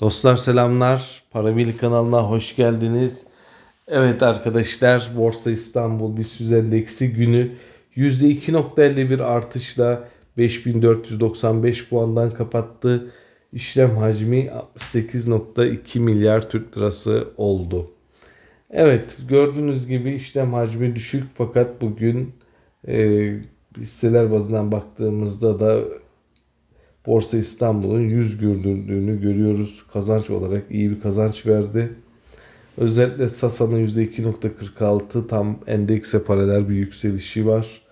Dostlar selamlar. Parabili kanalına hoş geldiniz. Evet arkadaşlar Borsa İstanbul BIST endeksi günü %2.51 artışla 5495 puandan kapattı. İşlem hacmi 68.2 milyar Türk lirası oldu. Evet gördüğünüz gibi işlem hacmi düşük fakat bugün e, hisseler bazından baktığımızda da Borsa İstanbul'un yüz güldürdüğünü görüyoruz. Kazanç olarak iyi bir kazanç verdi. Özellikle Sasa'nın %2.46 tam endekse paralel bir yükselişi var.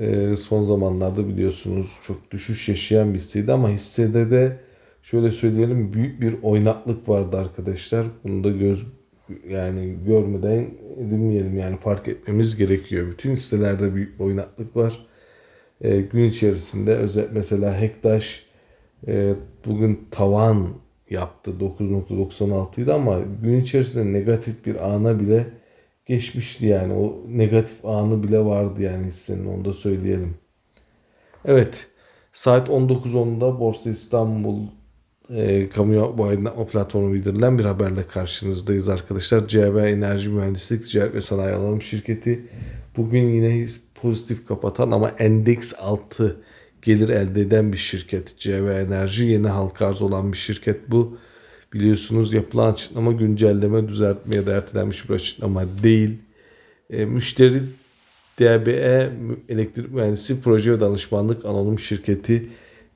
Ee, son zamanlarda biliyorsunuz çok düşüş yaşayan bir hisseydi ama hissede de şöyle söyleyelim büyük bir oynaklık vardı arkadaşlar. Bunu da göz yani görmeden edinmeyelim yani fark etmemiz gerekiyor. Bütün hisselerde büyük bir oynaklık var. Ee, gün içerisinde özel mesela Hektaş e, bugün tavan yaptı 9.96 idi ama gün içerisinde negatif bir ana bile geçmişti yani o negatif anı bile vardı yani hissenin onu da söyleyelim. Evet saat 19.10'da Borsa İstanbul e, kamu bu aydınlatma platformu bildirilen bir haberle karşınızdayız arkadaşlar. CB Enerji Mühendislik Ticaret ve Sanayi Anonim Şirketi bugün yine pozitif kapatan ama endeks altı gelir elde eden bir şirket. CV Enerji yeni halka arz olan bir şirket bu. Biliyorsunuz yapılan açıklama güncelleme düzeltmeye de ertelenmiş bir açıklama değil. E, müşteri DBE Elektrik Mühendisi Proje ve Danışmanlık Anonim Şirketi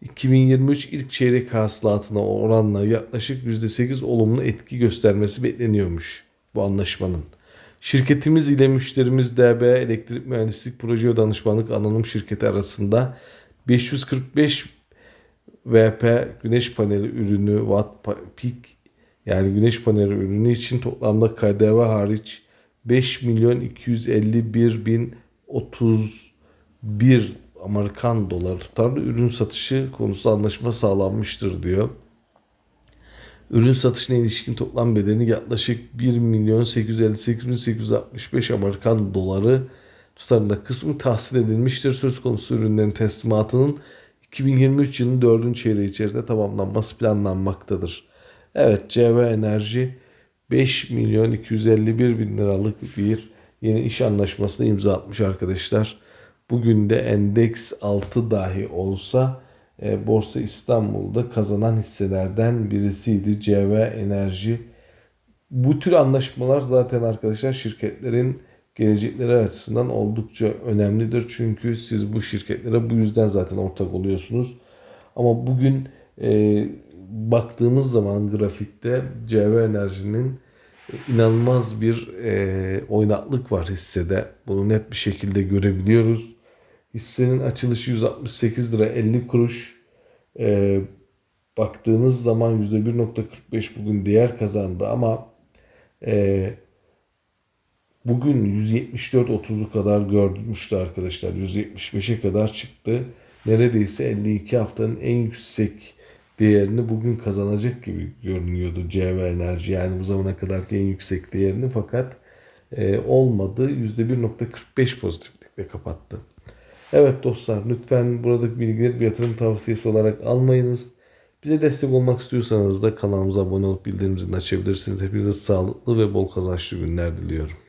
2023 ilk çeyrek hasılatına oranla yaklaşık %8 olumlu etki göstermesi bekleniyormuş bu anlaşmanın. Şirketimiz ile müşterimiz DB Elektrik Mühendislik Proje ve Danışmanlık Anonim Şirketi arasında 545 VP güneş paneli ürünü Watt Peak yani güneş paneli ürünü için toplamda KDV hariç 5 milyon 251 bin 31 Amerikan doları tutarlı ürün satışı konusu anlaşma sağlanmıştır diyor. Ürün satışına ilişkin toplam bedeni yaklaşık 1 milyon 858 bin 865 Amerikan doları tutarında kısmı tahsil edilmiştir. Söz konusu ürünlerin teslimatının 2023 yılının 4. çeyreği içerisinde tamamlanması planlanmaktadır. Evet CV Enerji 5 milyon 251 bin liralık bir yeni iş anlaşmasına imza atmış arkadaşlar. Bugün de endeks 6 dahi olsa e, Borsa İstanbul'da kazanan hisselerden birisiydi CV Enerji. Bu tür anlaşmalar zaten arkadaşlar şirketlerin gelecekleri açısından oldukça önemlidir. Çünkü siz bu şirketlere bu yüzden zaten ortak oluyorsunuz. Ama bugün e, baktığımız zaman grafikte CV Enerji'nin inanılmaz bir e, oynaklık var hissede. Bunu net bir şekilde görebiliyoruz. Hissenin açılışı 168 lira 50 kuruş. E, baktığınız zaman %1.45 bugün değer kazandı ama e, bugün 174.30'u kadar görmüştü arkadaşlar. 175'e kadar çıktı. Neredeyse 52 haftanın en yüksek değerini bugün kazanacak gibi görünüyordu CV Enerji. Yani bu zamana kadarki en yüksek değerini fakat e, olmadı. %1.45 pozitiflikle kapattı. Evet dostlar lütfen buradaki bilgileri bir yatırım tavsiyesi olarak almayınız. Bize destek olmak istiyorsanız da kanalımıza abone olup bildirimimizi açabilirsiniz. Hepinize sağlıklı ve bol kazançlı günler diliyorum.